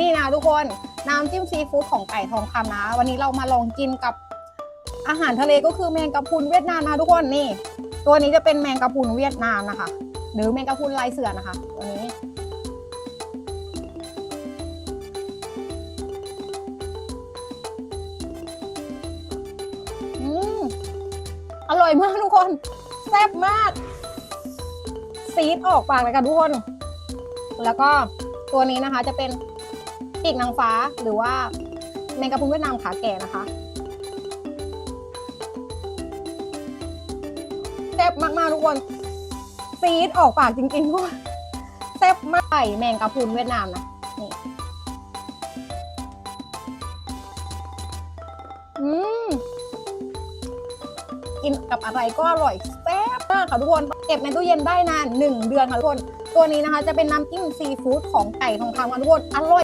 นี่นะทุกคนน้ำจิ้มซีฟู้ดของไก่ทองคำนะ วันนี้เรามาลองกินกับอาหารทะเลก็คือแมงกะพรุนเวียดนามนะทุกคนนี่ ตัวนี้จะเป็นแมงกะพรุนเวียดนามนะคะ หรือแมงกะพรุนลายเสือนะคะตัวนี้อืมอร่อยมากทุกคนแซ่บมาก ซีดออกปากเลยค่ะทุกคน แล้วก็ตัวนี้นะคะจะเป็น ปีกนางฟ้าหรือว่าแมงกะพรุนเวียดนามขาแก่นะคะแซ่บมากๆทุกคนซีดออกปากจริงๆทุกคนแซ่บมากไก่แมงกะพรุนเวียดนามนะนี่อืมกินกับอะไรก็อร่อยแซ่บมากค่ะทุกคนเก็บในตู้เย็นได้นาน 1 เดือนค่ะทุกคน ตัวนี้นะคะจะเป็นน้ำจิ้มซีฟู้ดของไก่ทองคำค่ะทุกคนอร่อย